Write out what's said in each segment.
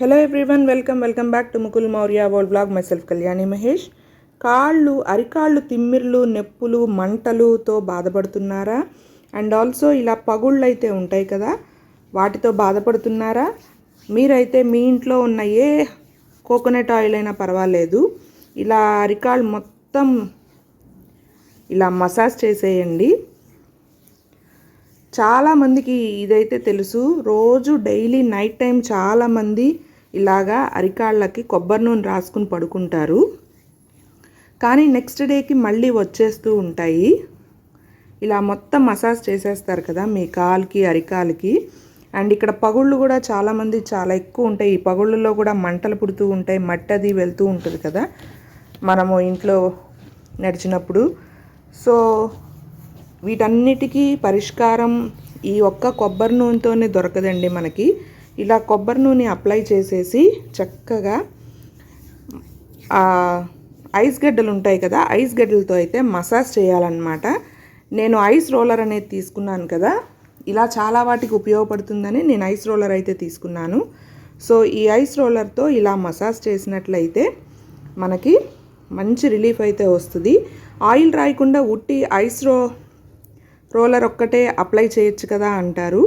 Hello everyone welcome welcome back to Mukul Maurya world blog myself Kalyani Mahesh కాళ్ళు అరికాళ్ళు తిమ్మిర్లు నొప్పులు మంటలుతో బాధపడుతున్నారా? And also ఇలా పగుళ్ళు అయితే ఉంటాయి కదా వాటితో బాధపడుతున్నారా? మీరైతే మీ ఇంట్లో ఉన్న ఏ కోకోనట్ ఆయిల్ అయినా పర్వాలేదు. ఇలా అరికాళ్ళు మొత్తం ఇలా మసాజ్ చేసేయండి. చాలామందికి ఇదైతే తెలుసు. రోజు డైలీ నైట్ టైం చాలామంది ఇలాగా అరికాళ్ళకి కొబ్బరి నూనె రాసుకుని పడుకుంటారు. కానీ నెక్స్ట్ డేకి మళ్ళీ వచ్చేస్తూ ఉంటాయి. ఇలా మొత్తం మసాజ్ చేసేస్తారు కదా మీ కాలుకి అరికాలకి అండ్ ఇక్కడ పగుళ్ళు కూడా చాలామంది చాలా ఎక్కువ ఉంటాయి. ఈ పగుళ్ళలో కూడా మంటలు పుడుతూ ఉంటాయి. మట్టి అది వెళ్తూ ఉంటుంది కదా మనము ఇంట్లో నడిచినప్పుడు. సో వీటన్నిటికీ పరిష్కారం ఈ ఒక్క కొబ్బరి నూనెతోనే దొరకదండి మనకి. ఇలా కొబ్బరి నూనె అప్లై చేసేసి చక్కగా ఐస్ గడ్డలు ఉంటాయి కదా ఐస్ గడ్డలతో అయితే మసాజ్ చేయాలన్నమాట. నేను ఐస్ రోలర్ అనేది తీసుకున్నాను కదా ఇలా చాలా వాటికి ఉపయోగపడుతుందని నేను ఐస్ రోలర్ అయితే తీసుకున్నాను. సో ఈ ఐస్ రోలర్తో ఇలా మసాజ్ చేసినట్లయితే మనకి మంచి రిలీఫ్ అయితే వస్తుంది. ఆయిల్ రాయకుండా ఉట్టి ఐస్ రో రోలర్ ఒక్కటే అప్లై చేయొచ్చు కదా అంటారు.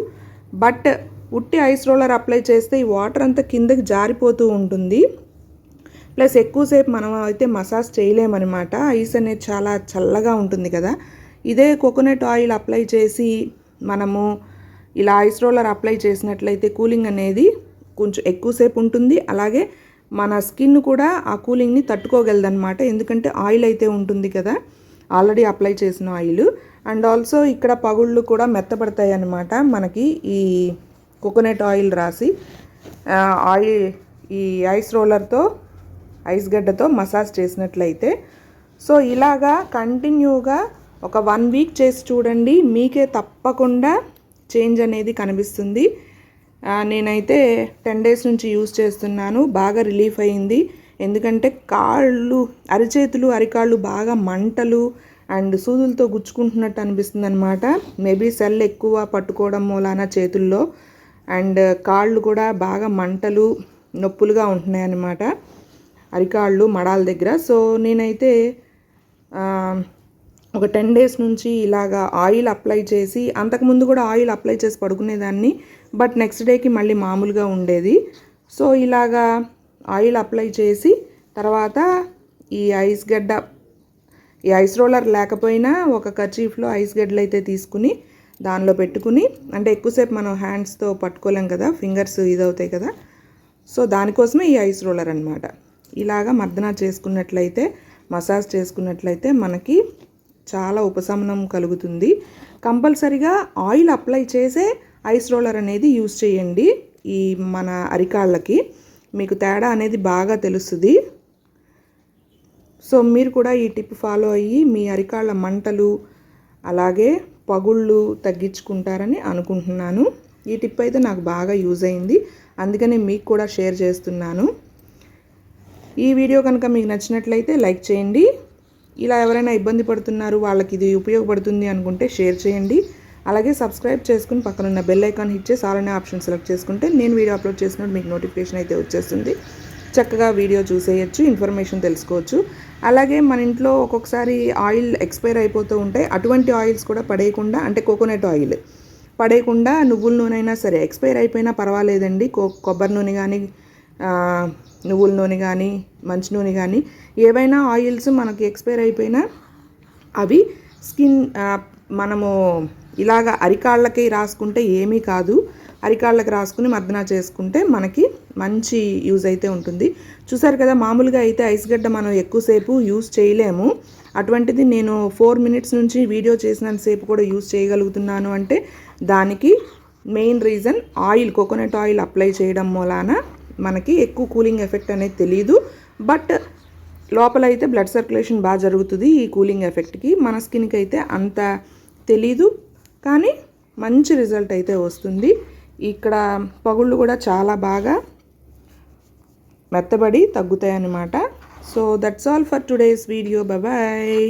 బట్ ఉట్టి ఐస్ రోలర్ అప్లై చేస్తే ఈ వాటర్ అంతా కిందకి జారిపోతూ ఉంటుంది. ప్లస్ ఎక్కువసేపు మనం అయితే మసాజ్ చేయలేమన్నమాట. ఐస్ అనేది చాలా చల్లగా ఉంటుంది కదా. ఇదే కోకోనట్ ఆయిల్ అప్లై చేసి మనము ఇలా ఐస్ రోలర్ అప్లై చేసినట్లయితే కూలింగ్ అనేది కొంచెం ఎక్కువసేపు ఉంటుంది. అలాగే మన స్కిన్ కూడా ఆ కూలింగ్ని తట్టుకోగలదన్నమాట. ఎందుకంటే ఆయిల్ అయితే ఉంటుంది కదా. ఆల్రెడీ అప్లై చేసిన ఆయిల్. అండ్ ఆల్సో ఇక్కడ పగుళ్ళు కూడా మెత్తపడతాయి అన్నమాట మనకి ఈ కోకోనట్ ఆయిల్ రాసి. ఆయిల్ ఈ ఐస్ రోలర్తో ఐస్ గడ్డతో మసాజ్ చేసినట్లయితే. సో ఇలాగా కంటిన్యూగా ఒక వన్ వీక్ చేసి చూడండి. మీకే తప్పకుండా చేంజ్ అనేది కనిపిస్తుంది. నేనైతే టెన్ డేస్ నుంచి యూస్ చేస్తున్నాను. బాగా రిలీఫ్ అయింది. ఎందుకంటే కాళ్ళు అరిచేతులు అరికాళ్ళు బాగా మంటలు అండ్ సూదులతో గుచ్చుకుంటున్నట్టు అనిపిస్తుంది అనమాట మేబీ సెల్ ఎక్కువ పట్టుకోవడం మూలాన చేతుల్లో అండ్ కాళ్ళు కూడా బాగా మంటలు నొప్పులుగా ఉంటున్నాయి అన్నమాట అరికాళ్ళు మడాల దగ్గర. సో నేనైతే ఒక టెన్ డేస్ నుంచి ఇలాగా ఆయిల్ అప్లై చేసి అంతకుముందు కూడా ఆయిల్ అప్లై చేసి పడుకునేదాన్ని బట్ నెక్స్ట్ డేకి మళ్ళీ మామూలుగా ఉండేది. సో ఇలాగా ఆయిల్ అప్లై చేసి తర్వాత ఈ ఐస్ గడ్డ ఈ ఐస్ రోలర్ లేకపోయినా ఒక కచీఫ్లో ఐస్ గడ్డలు అయితే తీసుకుని దానిలో పెట్టుకుని అంటే ఎక్కువసేపు మనం హ్యాండ్స్తో పట్టుకోలేం కదా ఫింగర్స్ ఇదవుతాయి కదా. సో దానికోసమే ఈ ఐస్ రోలర్ అనమాట ఇలాగా మర్దన చేసుకున్నట్లయితే మసాజ్ చేసుకున్నట్లయితే మనకి చాలా ఉపశమనం కలుగుతుంది. కంపల్సరిగా ఆయిల్ అప్లై చేసే ఐస్ రోలర్ అనేది యూస్ చేయండి ఈ మన అరికాళ్ళకి. మీకు తేడా అనేది బాగా తెలుస్తుంది. సో మీరు కూడా ఈ టిప్ ఫాలో అయ్యి మీ అరికాళ్ళ మంటలు అలాగే పగుళ్ళు తగ్గించుకుంటారని అనుకుంటున్నాను. ఈ టిప్ అయితే నాకు బాగా యూజ్ అయింది. అందుకని మీకు కూడా షేర్ చేస్తున్నాను. ఈ వీడియో కనుక మీకు నచ్చినట్లయితే లైక్ చేయండి. ఇలా ఎవరైనా ఇబ్బంది పడుతున్నారు వాళ్ళకి ఇది ఉపయోగపడుతుంది అనుకుంటే షేర్ చేయండి. అలాగే సబ్స్క్రైబ్ చేసుకుని పక్కనున్న బెల్ ఐకాన్ హిట్ చేసి ఆల్ ఆప్షన్ సెలెక్ట్ చేసుకుంటే నేను వీడియో అప్లోడ్ చేసినప్పుడు మీకు నోటిఫికేషన్ అయితే వచ్చేస్తుంది. చక్కగా వీడియో చూసేయచ్చు ఇన్ఫర్మేషన్ తెలుసుకోవచ్చు. అలాగే మన ఇంట్లో ఒక్కొక్కసారి ఆయిల్ ఎక్స్పైర్ అయిపోతూ ఉంటాయి. అటువంటి ఆయిల్స్ కూడా పడేయకుండా అంటే కోకోనట్ ఆయిల్ పడేయకుండా నువ్వుల నూనె అయినా సరే ఎక్స్పైర్ అయిపోయినా పర్వాలేదండి. కో కొబ్బరి నూనె కానీ నువ్వుల నూనె కానీ మంచి నూనె కానీ ఏవైనా ఆయిల్స్ మనకి ఎక్స్పైర్ అయిపోయినా అవి స్కిన్ మనము ఇలాగ అరికాళ్ళకి రాసుకుంటే ఏమీ కాదు. అరికాళ్ళకి రాసుకుని మర్దన చేసుకుంటే మనకి మంచి యూజ్ అయితే ఉంటుంది. చూసారు కదా మామూలుగా అయితే ఐస్ గడ్డ మనం ఎక్కువసేపు యూజ్ చేయలేము. అటువంటిది నేను ఫోర్ మినిట్స్ నుంచి వీడియో చేసినంతసేపు కూడా యూజ్ చేయగలుగుతున్నాను అంటే దానికి main reason oil coconut oil apply చేయడం మూలాన మనకి ఎక్కువ కూలింగ్ ఎఫెక్ట్ అనేది తెలియదు బట్ లోపల అయితే బ్లడ్ సర్క్యులేషన్ బాగా జరుగుతుంది ఈ కూలింగ్ ఎఫెక్ట్కి. మన స్కిన్కి అయితే అంత తెలీదు కానీ మంచి రిజల్ట్ అయితే వస్తుంది. ఇక్కడ పగుళ్ళు కూడా చాలా బాగా మెత్తబడి తగ్గుతాయన్నమాట. So that's all for today's video bye